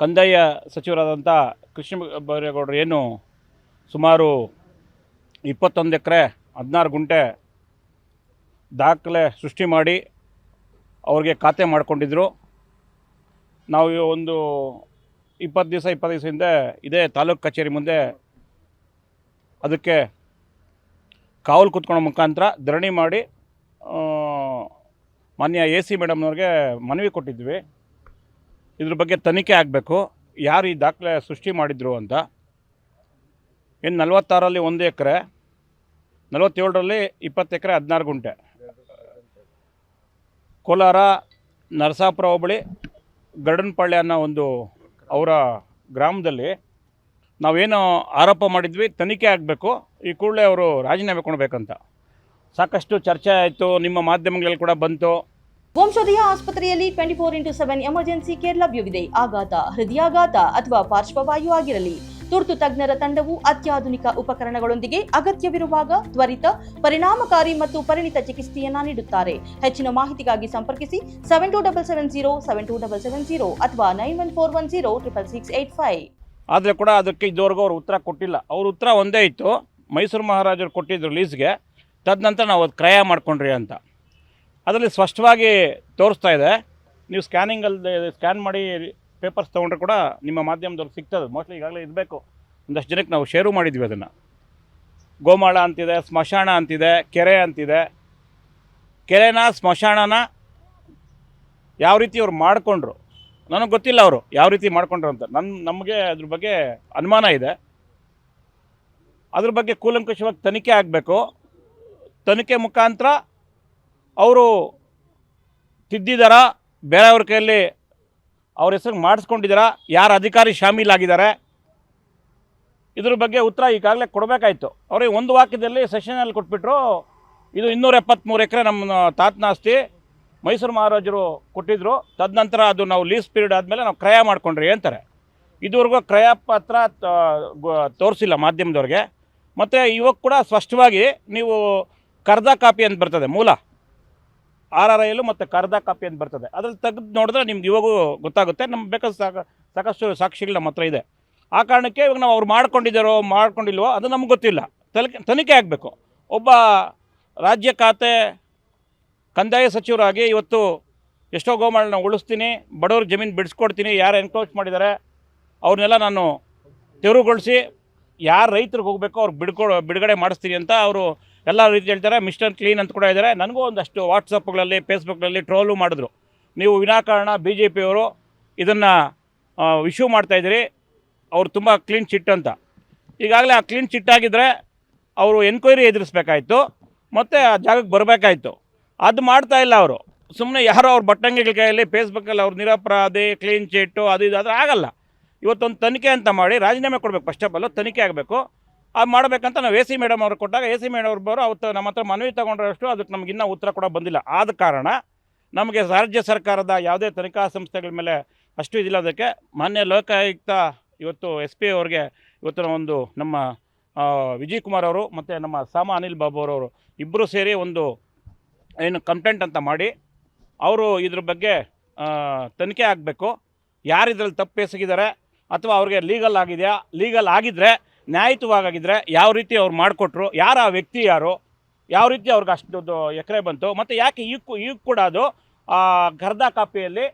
ಕಂದಾಯ ಸಚಿವರಾದಂಥ ಕೃಷ್ಣ ಬೈರೇಗೌಡರು ಏನು ಸುಮಾರು ಇಪ್ಪತ್ತೊಂದು ಎಕರೆ, ಹದಿನಾರು ಗುಂಟೆ ದಾಖಲೆ ಸೃಷ್ಟಿ ಮಾಡಿ ಅವ್ರಿಗೆ ಖಾತೆ ಮಾಡಿಕೊಂಡಿದ್ರು. ನಾವು ಒಂದು ಇಪ್ಪತ್ತು ದಿವಸ ಇಪ್ಪತ್ತು ದಿವಸ ಹಿಂದೆ ಇದೇ ತಾಲೂಕು ಕಚೇರಿ ಮುಂದೆ ಅದಕ್ಕೆ ಕಾವಲು ಕೂತ್ಕೊಳ್ಳೋ ಮುಖಾಂತರ ಧರಣಿ ಮಾಡಿ ಮಾನ್ಯ ಎ ಸಿ ಮೇಡಮ್ನವ್ರಿಗೆ ಮನವಿ ಕೊಟ್ಟಿದ್ವಿ. ಇದ್ರ ಬಗ್ಗೆ ತನಿಖೆ ಆಗಬೇಕು. ಯಾರು ಈ ದಾಖಲೆ ಸೃಷ್ಟಿ ಮಾಡಿದ್ರು ಅಂತ. ಇನ್ನು ನಲವತ್ತಾರಲ್ಲಿ ಒಂದು ಎಕರೆ, ನಲವತ್ತೇಳರಲ್ಲಿ ಇಪ್ಪತ್ತು ಎಕರೆ ಹದಿನಾರು ಗುಂಟೆ. ಕೋಲಾರ, ನರಸಾಪುರ ಹೋಬಳಿ, ಗರ್ಡನ್ಪಾಳ್ಯ ಅನ್ನೋ ಒಂದು ಅವರ ಗ್ರಾಮದಲ್ಲಿ ನಾವೇನು ಆರೋಪ ಮಾಡಿದ್ವಿ, ತನಿಖೆ ಆಗಬೇಕು. ಈ ಕೂಡಲೇ ಅವರು ರಾಜೀನಾಮೆ ಕೊಡಬೇಕಂತ. ಸಾಕಷ್ಟು ಚರ್ಚೆ ಆಯಿತು, ನಿಮ್ಮ ಮಾಧ್ಯಮಗಳಲ್ಲಿ ಕೂಡ ಬಂತು. ವಂಶೋದಯ ಆಸ್ಪತ್ರೆಯಲ್ಲಿ twenty four into seven emergency care ಲಭ್ಯವಿದೆ. ಆಘಾತ, ಹೃದಯಾಘಾತ ಅಥವಾ ಪಾರ್ಶ್ವವಾಯು ಆಗಿರಲಿ. ತುರ್ತು ತಜ್ಞರ ತಂಡವು ಅತ್ಯಾಧುನಿಕ ಉಪಕರಣಗಳೊಂದಿಗೆ ಅಗತ್ಯವಿರುವಾಗ ತ್ವರಿತ, ಪರಿಣಾಮಕಾರಿ ಮತ್ತು ಪರಿಣಿತ ಚಿಕಿತ್ಸೆಯನ್ನ ನೀಡುತ್ತಾರೆ. ಹೆಚ್ಚಿನ ಮಾಹಿತಿಗಾಗಿ ಸಂಪರ್ಕಿಸಿ seven two double seven zero seven two double seven zero ಅಥವಾ nine one four one zero triple six eight five ಆದರೆ ಕೂಡ ಅದಕ್ಕೆ ಇದುವರೆಗೂ ಅವರು ಉತ್ತರ ಕೊಟ್ಟಿಲ್ಲ. ಅವ್ರ ಉತ್ತರ ಒಂದೇ ಇತ್ತು. ಮೈಸೂರು ಮಹಾರಾಜರು ಕೊಟ್ಟಿದ್ರು ಲೀಸ್ಗೆ ತದನಂತರ ನಾವು ಅದು ಕ್ರಯ ಮಾಡ್ಕೊಂಡ್ರಿ ಅಂತ. ಅದರಲ್ಲಿ ಸ್ಪಷ್ಟವಾಗಿ ತೋರಿಸ್ತಾ ಇದೆ. ನೀವು ಸ್ಕ್ಯಾನಿಂಗ್ ಅಲ್ಲದೆ ಸ್ಕ್ಯಾನ್ ಮಾಡಿ ಪೇಪರ್ಸ್ ತೊಗೊಂಡ್ರೆ ಕೂಡ ನಿಮ್ಮ ಮಾಧ್ಯಮದವ್ರಿಗೆ ಸಿಗ್ತದೆ. ಮೋಸ್ಟ್ಲಿ ಈಗಾಗಲೇ ಇರಬೇಕು ಒಂದಷ್ಟು ಜನಕ್ಕೆ ನಾವು ಶೇರು ಮಾಡಿದ್ವಿ ಅದನ್ನು. ಗೋಮಾಳ ಅಂತಿದೆ, ಸ್ಮಶಾನ ಅಂತಿದೆ, ಕೆರೆ ಅಂತಿದೆ. ಕೆರೆನ, ಸ್ಮಶಾನನ ಯಾವ ರೀತಿ ಅವ್ರು ಮಾಡಿಕೊಂಡ್ರು? ನನಗೆ ಗೊತ್ತಿಲ್ಲ ಅವರು ಯಾವ ರೀತಿ ಮಾಡಿಕೊಂಡ್ರು ಅಂತ. ನನ್ನ ನಮಗೆ ಅದ್ರ ಬಗ್ಗೆ ಅನುಮಾನ ಇದೆ. ಅದ್ರ ಬಗ್ಗೆ ಕೂಲಂಕುಷವಾಗಿ ತನಿಖೆ ಆಗಬೇಕು. ತನಿಖೆ ಮುಖಾಂತರ ಅವರು ತಿದ್ದಿದಾರ, ಬೇರೆಯವ್ರ ಕೈಯಲ್ಲಿ ಅವ್ರ ಹೆಸರು ಮಾಡಿಸ್ಕೊಂಡಿದ್ದೀರಾ ಯಾರು ಅಧಿಕಾರಿ ಶಾಮೀಲಾಗಿದ್ದಾರೆ, ಇದ್ರ ಬಗ್ಗೆ ಉತ್ತರ ಈಗಾಗಲೇ ಕೊಡಬೇಕಾಯ್ತು. ಅವ್ರಿಗೆ ಒಂದು ವಾಕ್ಯದಲ್ಲಿ ಸೆಷನಲ್ಲಿ ಕೊಟ್ಬಿಟ್ರು, ಇದು ಇನ್ನೂರ ಎಪ್ಪತ್ತ್ಮೂರು ಎಕರೆ ನಮ್ಮ ತಾತ್ನಾಸ್ತಿ ಮೈಸೂರು ಮಹಾರಾಜರು ಕೊಟ್ಟಿದ್ದರು ತದನಂತರ ಅದು ನಾವು ಲೀಸ್ ಪೀರಿಯಡ್ ಆದಮೇಲೆ ನಾವು ಕ್ರಯ ಮಾಡ್ಕೊಂಡ್ರಿ ಅಂತಾರೆ. ಇದುವರೆಗೂ ಕ್ರಯ ಪತ್ರ ತೋರಿಸಿಲ್ಲ ಮಾಧ್ಯಮದವ್ರಿಗೆ. ಮತ್ತು ಇವಾಗ ಕೂಡ ಸ್ಪಷ್ಟವಾಗಿ ನೀವು ಕರ್ದ ಕಾಪಿ ಅಂತ ಬರ್ತದೆ, ಮೂಲ. ಆರ್ ಆರ್ ಐಲು ಮತ್ತು ಕರ್ದ ಕಾಪಿ ಅಂತ ಬರ್ತದೆ. ಅದ್ರಲ್ಲಿ ತೆಗೆದು ನೋಡಿದ್ರೆ ನಿಮ್ಗೆ ಇವಾಗೂ ಗೊತ್ತಾಗುತ್ತೆ. ನಮ್ಗೆ ಬೇಕಾದ ಸಾಕ, ಸಾಕಷ್ಟು ಸಾಕ್ಷಿಗಳು ನಮ್ಮ ಹತ್ರ ಇದೆ. ಆ ಕಾರಣಕ್ಕೆ ಇವಾಗ ನಾವು ಅವ್ರು ಮಾಡ್ಕೊಂಡಿದ್ದಾರೋ, ಮಾಡ್ಕೊಂಡಿಲ್ವೋ ಅದು ನಮ್ಗೆ ಗೊತ್ತಿಲ್ಲ. ತನಿಖೆ ತನಿಖೆ ಆಗಬೇಕು. ಒಬ್ಬ ರಾಜ್ಯ ಖಾತೆ ಕಂದಾಯ ಸಚಿವರಾಗಿ ಇವತ್ತು ಎಷ್ಟೋ ಗೋಮಾಳನ್ನ ಉಳಿಸ್ತೀನಿ, ಬಡವ್ರ ಜಮೀನು ಬಿಡಿಸ್ಕೊಡ್ತೀನಿ, ಯಾರು ಎನ್ಕ್ರೋಚ್ ಮಾಡಿದ್ದಾರೆ ಅವ್ರನ್ನೆಲ್ಲ ನಾನು ತೆರವುಗೊಳಿಸಿ, ಯಾರು ರೈತರಿಗೆ ಹೋಗಬೇಕೋ ಅವ್ರಿಗೆ ಬಿಡ್ಕೊ, ಬಿಡುಗಡೆ ಮಾಡಿಸ್ತೀನಿ ಅಂತ ಅವರು ಎಲ್ಲ ರೀತಿ ಹೇಳ್ತಾರೆ, ಮಿಸ್ಟರ್ ಕ್ಲೀನ್ ಅಂತ ಕೂಡ ಇದ್ದಾರೆ. ನನಗೂ ಒಂದಷ್ಟು ವಾಟ್ಸಪ್ಗಳಲ್ಲಿ, ಫೇಸ್ಬುಕ್ಗಳಲ್ಲಿ ಟ್ರೋಲು ಮಾಡಿದ್ರು. ನೀವು ವಿನಾಕಾರಣ ಬಿ ಜೆ ಪಿಯವರು ಇದನ್ನು ಇಶ್ಯೂ ಮಾಡ್ತಾಯಿದ್ದೀರಿ ಅವರು ತುಂಬ ಕ್ಲೀನ್ ಚಿಟ್ ಅಂತ. ಈಗಾಗಲೇ ಆ ಕ್ಲೀನ್ ಚಿಟ್ ಆಗಿದ್ದರೆ ಅವರು ಎನ್ಕ್ವೈರಿ ಎದುರಿಸ್ಬೇಕಾಯ್ತು, ಮತ್ತು ಆ ಜಾಗಕ್ಕೆ ಬರಬೇಕಾಯ್ತು. ಅದು ಮಾಡ್ತಾ ಇಲ್ಲ ಅವರು. ಸುಮ್ಮನೆ ಯಾರೋ ಅವ್ರ ಬಟ್ಟಂಗಿಗಳ ಕೈಯಲ್ಲಿ ಫೇಸ್ಬುಕ್ಕಲ್ಲಿ ಅವ್ರು ನಿರಪರಾಧಿ ಕ್ಲೀನ್ ಚಿಟ್ಟು ಅದು ಇದು, ಆದರೆ ಆಗಲ್ಲ. ಇವತ್ತೊಂದು ತನಿಖೆ ಅಂತ ಮಾಡಿ ರಾಜೀನಾಮೆ ಕೊಡಬೇಕು. ಫಸ್ಟ್ ಆಫ್ ಆಲ್ ತನಿಖೆ ಆಗಬೇಕು. ಅದು ಮಾಡಬೇಕಂತ ನಾವು ಎ ಸಿ ಮೇಡಮ್ ಅವ್ರಿಗೆ ಕೊಟ್ಟಾಗ ಎ ಸಿ ಮೇಡಮ್ ಅವ್ರು ಅವತ್ತು ನಮ್ಮ ಹತ್ರ ಮನವಿ ತೊಗೊಂಡ್ರಷ್ಟು ಅದಕ್ಕೆ ನಮ್ಗೆ ಇನ್ನೂ ಉತ್ತರ ಕೂಡ ಬಂದಿಲ್ಲ. ಆದ ಕಾರಣ ನಮಗೆ ರಾಜ್ಯ ಸರ್ಕಾರದ ಯಾವುದೇ ತನಿಖಾ ಸಂಸ್ಥೆಗಳ ಮೇಲೆ ಅಷ್ಟು ಇದಿಲ್ಲ. ಅದಕ್ಕೆ ಮಾನ್ಯ ಲೋಕಾಯುಕ್ತ ಇವತ್ತು ಎಸ್ ಪಿ ಅವ್ರಿಗೆ ಇವತ್ತಿನ ಒಂದು ನಮ್ಮ ವಿಜಯ್ ಕುಮಾರ್ ಅವರು ಮತ್ತು ನಮ್ಮ ಸಾಮ ಅನಿಲ್ ಬಾಬು ಅವರವರು ಇಬ್ಬರು ಸೇರಿ ಒಂದು ಏನು ಕಂಪ್ಲೇಂಟ್ ಅಂತ ಮಾಡಿ ಅವರು ಇದ್ರ ಬಗ್ಗೆ ತನಿಖೆ ಆಗಬೇಕು. ಯಾರು ಇದರಲ್ಲಿ ತಪ್ಪು ಎಸಗಿದ್ದಾರೆ ಅಥವಾ ಅವ್ರಿಗೆ ಲೀಗಲ್ ಆಗಿದೆಯಾ, ಲೀಗಲ್ ಆಗಿದ್ದರೆ ನ್ಯಾಯಯುತವಾಗಿದ್ದರೆ ಯಾವ ರೀತಿ ಅವ್ರು ಮಾಡಿಕೊಟ್ರು, ಯಾರು ಆ ವ್ಯಕ್ತಿ ಯಾರು, ಯಾವ ರೀತಿ ಅವ್ರಿಗೆ ಅಷ್ಟು ಎಕರೆ ಬಂತು, ಮತ್ತು ಯಾಕೆ ಈಗ ಈಗ ಕೂಡ ಅದು ಗರ್ದ ಕಾಪಿಯಲ್ಲಿ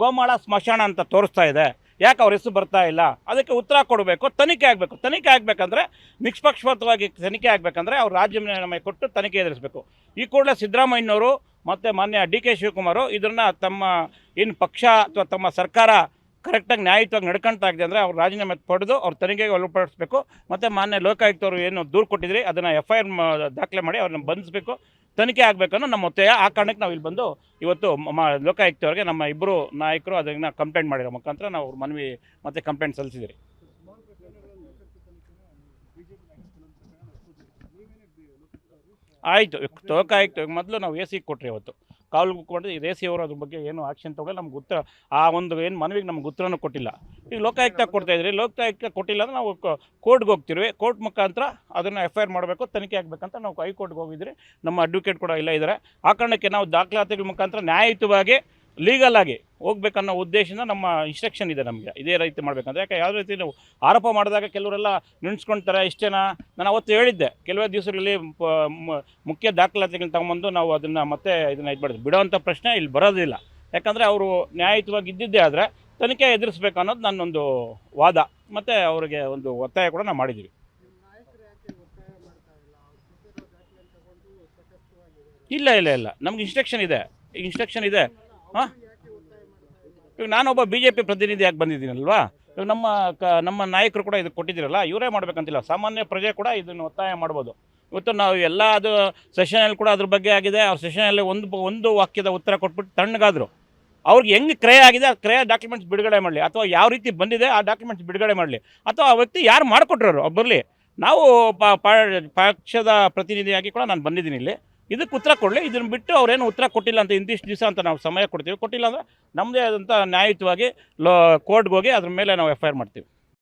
ಗೋಮಾಳ ಸ್ಮಶಾನ ಅಂತ ತೋರಿಸ್ತಾ ಇದೆ. ಯಾಕೆ ಅವ್ರ ಹೆಸರು ಬರ್ತಾ ಇಲ್ಲ? ಅದಕ್ಕೆ ಉತ್ತರ ಕೊಡಬೇಕು, ತನಿಖೆ ಆಗಬೇಕು. ತನಿಖೆ ಆಗಬೇಕಂದ್ರೆ ನಿಷ್ಪಕ್ಷಪಾತವಾಗಿ ತನಿಖೆ ಆಗಬೇಕಂದ್ರೆ ಅವ್ರು ರಾಜೀನಾಮೆ ಕೊಟ್ಟು ತನಿಖೆ ಎದುರಿಸಬೇಕು. ಈ ಕೂಡಲೇ ಸಿದ್ದರಾಮಯ್ಯನವರು ಮತ್ತು ಮಾನ್ಯ ಡಿ ಕೆ ಶಿವಕುಮಾರು ಇದನ್ನು ತಮ್ಮ ಇನ್ನು ಪಕ್ಷ ಅಥವಾ ತಮ್ಮ ಸರ್ಕಾರ ಕರೆಕ್ಟಾಗಿ ನ್ಯಾಯಯುತವಾಗಿ ನಡ್ಕೊಳ್ತಾ ಇದೆ ಅಂದರೆ ಅವ್ರು ರಾಜೀನಾಮೆ ಪಡೆದು ಅವ್ರ ತನಿಖೆಗೆ ಒಳಪಡಿಸ್ಬೇಕು. ಮತ್ತು ಮಾನ್ಯ ಲೋಕಾಯುಕ್ತವರು ಏನು ದೂರು ಕೊಟ್ಟಿದ್ರಿ, ಅದನ್ನು ಎಫ್ ಐ ಆರ್ ದಾಖಲೆ ಮಾಡಿ ಅವ್ರನ್ನ ಬಂಧಿಸಬೇಕು. ತನಿಖೆ ಆಗಬೇಕನ್ನೋ ನಮ್ಮ ಆ ಕಾರಣಕ್ಕೆ ನಾವು ಇಲ್ಲಿ ಬಂದು ಇವತ್ತು ಲೋಕಾಯುಕ್ತವ್ರಿಗೆ ನಮ್ಮ ಇಬ್ಬರು ನಾಯಕರು ಅದನ್ನು ಕಂಪ್ಲೇಂಟ್ ಮಾಡಿರೋ ಮುಖಾಂತರ ನಾವು ಅವ್ರ ಮನವಿ ಮತ್ತು ಕಂಪ್ಲೇಂಟ್ ಸಲ್ಲಿಸಿದಿರಿ. ಆಯಿತು, ಲೋಕಾಯುಕ್ತ, ಮೊದಲು ನಾವು ಎ ಸಿ ಕೊಟ್ರಿ ಅವತ್ತು ಕಾಲ್ ಕೊಟ್ಟು ರೇಸಿಯವರು ಅದ್ರ ಬಗ್ಗೆ ಏನು ಆಕ್ಷನ್ ತೊಗೊಂಡು ನಮ್ಗೆ ಉತ್ತರ ಆ ಒಂದು ಏನು ಮನವಿಗೆ ನಮ್ಗೆ ಉತ್ತರನೂ ಕೊಟ್ಟಿಲ್ಲ. ಈಗ ಲೋಕಾಯುಕ್ತ ಕೊಡ್ತಾ ಇದ್ರಿ. ಲೋಕಾಯುಕ್ತ ಕೊಟ್ಟಿಲ್ಲ ಅಂದ್ರೆ ನಾವು ಕೋರ್ಟ್ಗೆ ಹೋಗ್ತಿರ್ವಿ. ಕೋರ್ಟ್ ಮುಖಾಂತರ ಅದನ್ನು ಎಫ್ ಐ ಆರ್ ಮಾಡಬೇಕು ತನಿಖೆ ಆಗಬೇಕಂತ ನಾವು ಹೈಕೋರ್ಟ್ಗೆ ಹೋಗಿದ್ರಿ. ನಮ್ಮ ಅಡ್ವೊಕೇಟ್ ಕೂಡ ಇಲ್ಲ ಇದ್ದಾರೆ. ಆ ಕಾರಣಕ್ಕೆ ನಾವು ದಾಖಲಾತಿಗಳ ಮುಖಾಂತರ ನ್ಯಾಯಯುತವಾಗಿ ಲೀಗಲ್ ಆಗಿ ಹೋಗ್ಬೇಕನ್ನೋ ಉದ್ದೇಶದಿಂದ ನಮ್ಮ ಇನ್ಸ್ಟ್ರಕ್ಷನ್ ಇದೆ ನಮಗೆ. ಇದೇ ರೀತಿ ಮಾಡ್ಬೇಕಂದ್ರೆ. ಯಾಕೆ ಯಾವುದೇ ರೀತಿ ನಾವು ಆರೋಪ ಮಾಡಿದಾಗ ಕೆಲವರೆಲ್ಲ ನಿಣ್ಸ್ಕೊಳ್ತಾರೆ ಇಷ್ಟೇನಾ? ನಾನು ಅವತ್ತು ಹೇಳಿದ್ದೆ. ಕೆಲವೇ ದಿವಸಗಳಲ್ಲಿ ಮುಖ್ಯ ದಾಖಲಾತಿಗಳನ್ನ ತಗೊಂಬಂದು ನಾವು ಅದನ್ನು ಮತ್ತೆ ಇದನ್ನು ಇದು ಮಾಡಿದ್ವಿ ಬಿಡೋವಂಥ ಪ್ರಶ್ನೆ ಇಲ್ಲಿ ಬರೋದಿಲ್ಲ. ಯಾಕಂದರೆ ಅವರು ನ್ಯಾಯಯುತವಾಗಿ ಇದ್ದಿದ್ದೇ ಆದರೆ ತನಿಖೆ ಎದುರಿಸ್ಬೇಕು ಅನ್ನೋದು ನನ್ನೊಂದು ವಾದ. ಮತ್ತು ಅವರಿಗೆ ಒಂದು ಒತ್ತಾಯ ಕೂಡ ನಾವು ಮಾಡಿದ್ದೀವಿ ಇಲ್ಲ ಇಲ್ಲ ಇಲ್ಲ. ನಮ್ಗೆ ಇನ್ಸ್ಟ್ರಕ್ಷನ್ ಇದೆ. ಇನ್ಸ್ಟ್ರಕ್ಷನ್ ಇದೆ. ಹಾಂ? ಇವಾಗ ನಾನೊಬ್ಬ ಬಿ ಜೆ ಪಿ ಪ್ರತಿನಿಧಿ ಯಾಕೆ ಬಂದಿದ್ದೀನಲ್ವಾ? ಇವಾಗ ನಮ್ಮ ಕ, ನಮ್ಮ ನಾಯಕರು ಕೂಡ ಇದು ಕೊಟ್ಟಿದ್ದೀರಲ್ಲ, ಇವರೇ ಮಾಡಬೇಕಂತಿಲ್ಲ. ಸಾಮಾನ್ಯ ಪ್ರಜೆ ಕೂಡ ಇದನ್ನು ಒತ್ತಾಯ ಮಾಡ್ಬೋದು. ಇವತ್ತು ನಾವು ಎಲ್ಲ ಅದು ಸೆಷನಲ್ಲಿ ಕೂಡ ಅದ್ರ ಬಗ್ಗೆ ಆಗಿದೆ. ಅವ್ರ ಸೆಷನಲ್ಲಿ ಒಂದು ಒಂದು ವಾಕ್ಯದ ಉತ್ತರ ಕೊಟ್ಬಿಟ್ಟು ತಣ್ಣಗಾದರು. ಅವ್ರಿಗೆ ಹೆಂಗೆ ಕ್ರಯ ಆಗಿದೆ, ಆ ಕ್ರಯ ಡಾಕ್ಯುಮೆಂಟ್ಸ್ ಬಿಡುಗಡೆ ಮಾಡಲಿ, ಅಥವಾ ಯಾವ ರೀತಿ ಬಂದಿದೆ, ಆ ಡಾಕ್ಯುಮೆಂಟ್ಸ್ ಬಿಡುಗಡೆ ಮಾಡಲಿ, ಅಥವಾ ಆ ವ್ಯಕ್ತಿ ಯಾರು ಮಾಡಿಕೊಟ್ರು ಅವ್ರು ಬರಲಿ? ನಾವು ಪಕ್ಷದ ಪ್ರತಿನಿಧಿಯಾಗಿ ಕೂಡ ನಾನು ಬಂದಿದ್ದೀನಿ ಇಲ್ಲಿ. ಇದಕ್ಕೆ ಉತ್ತರ ಕೊಡಲಿ. ಇದನ್ನು ಬಿಟ್ಟು ಅವ್ರೇನು ಉತ್ತರ ಕೊಟ್ಟಿಲ್ಲ ಅಂತ ಇಂತಿಷ್ಟು ದಿವಸ ಅಂತ ನಾವು ಸಮಯ ಕೊಡ್ತೀವಿ. ಕೊಟ್ಟಿಲ್ಲ ಅಂದರೆ ನಮ್ಮದೇ ಆದಂಥ ನ್ಯಾಯಯುತವಾಗಿ ಲೋ ಕೋರ್ಟ್ಗೆ ಹೋಗಿ ಅದ್ರ ಮೇಲೆ ನಾವು ಎಫ್ ಐ ಆರ್ ಮಾಡ್ತೀವಿ.